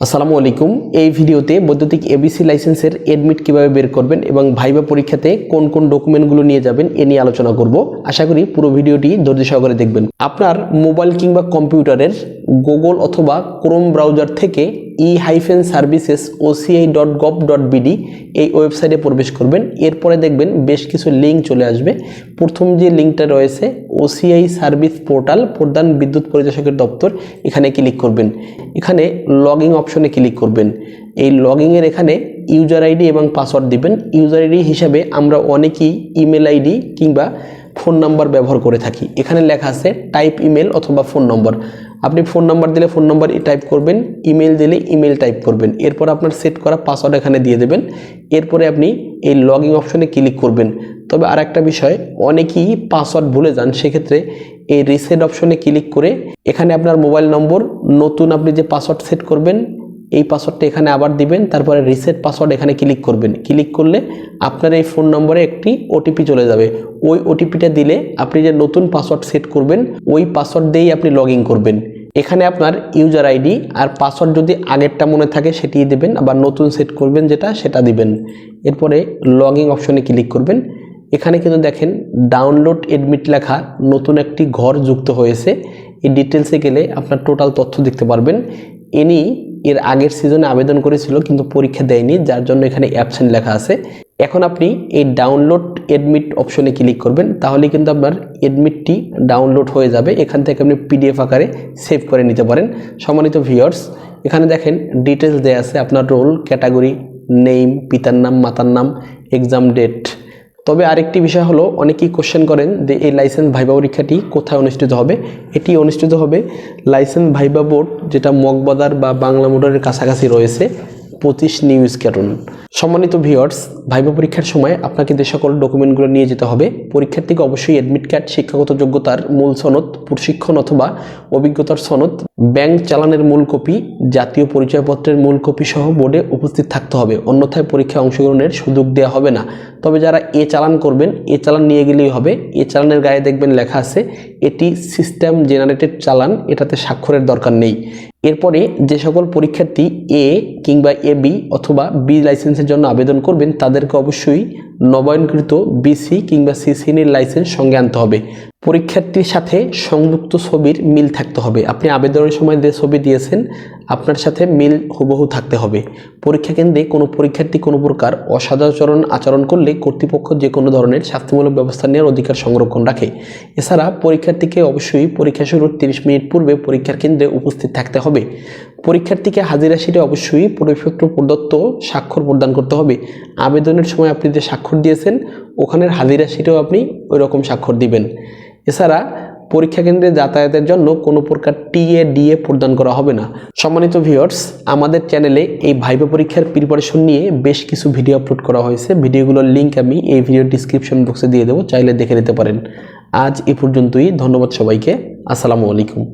আসসালামু আলাইকুম। এই ভিডিওতে বৈদ্যুতিক এবিসি লাইসেন্সের এডমিট কীভাবে বের করবেন এবং ভাইবা পরীক্ষাতে কোন কোন ডকুমেন্টগুলো নিয়ে যাবেন এ নিয়ে আলোচনা করব। আশা করি পুরো ভিডিওটি ধৈর্য সহকারে দেখবেন। আপনার মোবাইল কিংবা কম্পিউটারের গুগল অথবা ক্রোম ব্রাউজার থেকে E hyphen services OCI dot gov dot BD এই ওয়েবসাইটে প্রবেশ করবেন। এরপরে দেখবেন বেশ কিছু লিঙ্ক চলে আসবে। প্রথম যে লিঙ্কটা রয়েছে ওসিআই সার্ভিস পোর্টাল প্রধান বিদ্যুৎ পরিদর্শকের দপ্তর, এখানে ক্লিক করবেন। এখানে লগইন অপশনে ক্লিক করবেন। এই লগইনের এখানে ইউজার আইডি এবং পাসওয়ার্ড দিবেন। ইউজার আইডি হিসাবে আমরা অনেকেই ইমেল আইডি কিংবা ফোন নাম্বার ব্যবহার করে থাকি। এখানে লেখা আছে টাইপ ইমেল অথবা ফোন নম্বর। আপনি ফোন নাম্বার দিলে ফোন নাম্বার টাইপ করবেন ইমেল দিলে ইমেল টাইপ করবেন। এরপর আপনার সেট করা পাসওয়ার্ড এখানে দিয়ে দেবেন। এরপরে আপনি এই লগইন অপশনে ক্লিক করবেন। তবে আর একটা বিষয়, অনেকেই পাসওয়ার্ড ভুলে যান, সেক্ষেত্রে এই রিসেট অপশনে ক্লিক করে এখানে আপনার মোবাইল নম্বর নতুন আপনি যে পাসওয়ার্ড সেট করবেন এই পাসওয়ার্ডটা এখানে আবার দিবেন, তারপরে রিসেট পাসওয়ার্ড এখানে ক্লিক করবেন। ক্লিক করলে আপনার এই ফোন নম্বরে একটি ওটিপি চলে যাবে। ওই ওটিপিটা দিলে আপনি যে নতুন পাসওয়ার্ড সেট করবেন, ওই পাসওয়ার্ড দিয়েই আপনি লগ করবেন। এখানে আপনার ইউজার আইডি আর পাসওয়ার্ড যদি আগেরটা মনে থাকে সেটি দেবেন, আবার নতুন সেট করবেন যেটা, সেটা দিবেন। এরপরে লগ ইন অপশনে ক্লিক করবেন। এখানে কিন্তু দেখেন ডাউনলোড এডমিট লেখা নতুন একটি ঘর যুক্ত হয়েছে। এই ডিটেলসে গেলে আপনার টোটাল তথ্য দেখতে পারবেন। ইনি এর আগের সিজনে আবেদন করেছিল, কিন্তু পরীক্ষা দেয়নি, যার জন্য এখানে অ্যাবসেন্ট লেখা আছে। এখন আপনি এই ডাউনলোড এডমিট অপশনে ক্লিক করবেন, তাহলে কিন্তু আপনার এডমিটটি ডাউনলোড হয়ে যাবে। এখান থেকে আপনি পিডিএফ আকারে সেভ করে নিতে পারেন। সম্মানিত ভিউয়ার্স এখানে দেখেন ডিটেলস দেওয়া আছে, আপনার রোল ক্যাটাগরি নেম পিতার নাম, মাতার নাম এক্সাম ডেট তবে আরেকটি বিষয় হলো, অনেকেই কোশ্চেন করেন যে এই লাইসেন্স ভাইবা পরীক্ষাটি কোথায় অনুষ্ঠিত হবে? এটি অনুষ্ঠিত হবে লাইসেন্স ভাইবা বোর্ড যেটা মগবাজার বা বাংলা মোটরের কাছাকাছি রয়েছে। পঁচিশ নিউ স্ক্যাটন সম্মানিত ভিওয়ার্স ভাইবা পরীক্ষার সময় আপনাকে যে সকল ডকুমেন্টগুলো নিয়ে যেতে হবে পরীক্ষার্থীকে অবশ্যই অ্যাডমিট কার্ড শিক্ষাগত যোগ্যতার মূল সনদ, প্রশিক্ষণ অথবা অভিজ্ঞতার সনদ ব্যাংক চালানের মূল কপি জাতীয় পরিচয়পত্রের মূল কপি সহ বোর্ডে উপস্থিত থাকতে হবে। অন্যথায় পরীক্ষায় অংশগ্রহণের সুযোগ দেওয়া হবে না। তবে যারা এ চালান করবেন, এ চালান নিয়ে গেলেই হবে। এ চালানের গায়ে দেখবেন লেখা আছে, এটি সিস্টেম জেনারেটেড চালান, এটাতে স্বাক্ষরের দরকার নেই। এরপরে যে সকল পরীক্ষার্থী এ কিংবা এ বি অথবা বি লাইসেন্সের জন্য আবেদন করবেন, তাদেরকে অবশ্যই নবায়নকৃত বিসি কিংবা সি শ্রেণির লাইসেন্স সঙ্গে আনতে হবে। পরীক্ষার্থীর সাথে সংযুক্ত ছবির মিল থাকতে হবে। আপনি আবেদনের সময় যে ছবি দিয়েছেন, আপনার সাথে মিল হুবহু থাকতে হবে। পরীক্ষা কেন্দ্রে কোনো পরীক্ষার্থী কোনো প্রকার অসদাচরণ আচরণ করলে কর্তৃপক্ষ যে কোনো ধরনের শাস্তিমূলক ব্যবস্থা নেওয়ার অধিকার সংরক্ষণ রাখে। এছাড়া পরীক্ষার্থীকে অবশ্যই পরীক্ষা শুরুর তিরিশ মিনিট পূর্বে পরীক্ষার কেন্দ্রে উপস্থিত থাকতে হবে। পরীক্ষার্থীকে হাজিরা শিটে অবশ্যই পরিপক্ষ প্রদত্ত স্বাক্ষর প্রদান করতে হবে। আবেদনের সময় আপনি যে স্বাক্ষর দিয়েছেন, ওখানের হাজিরা শিটেও আপনি ওই রকম স্বাক্ষর দিবেন। এছাড়া পরীক্ষা কেন্দ্রে যাতায়াতের জন্য কোনো প্রকার টিএ ডিএ প্রদান করা হবে না। সম্মানিত ভিউয়ার্স আমাদের চ্যানেলে এই ভাইবা পরীক্ষার প্রিপারেশন নিয়ে বেশ কিছু ভিডিও আপলোড করা হয়েছে। ভিডিওগুলোর লিঙ্ক আমি এই ভিডিও ডিসক্রিপশন বক্সে দিয়ে দেবো, চাইলে দেখে নিতে পারেন। আজ এ পর্যন্তই, ধন্যবাদ সবাইকে। আসসালামু আলাইকুম।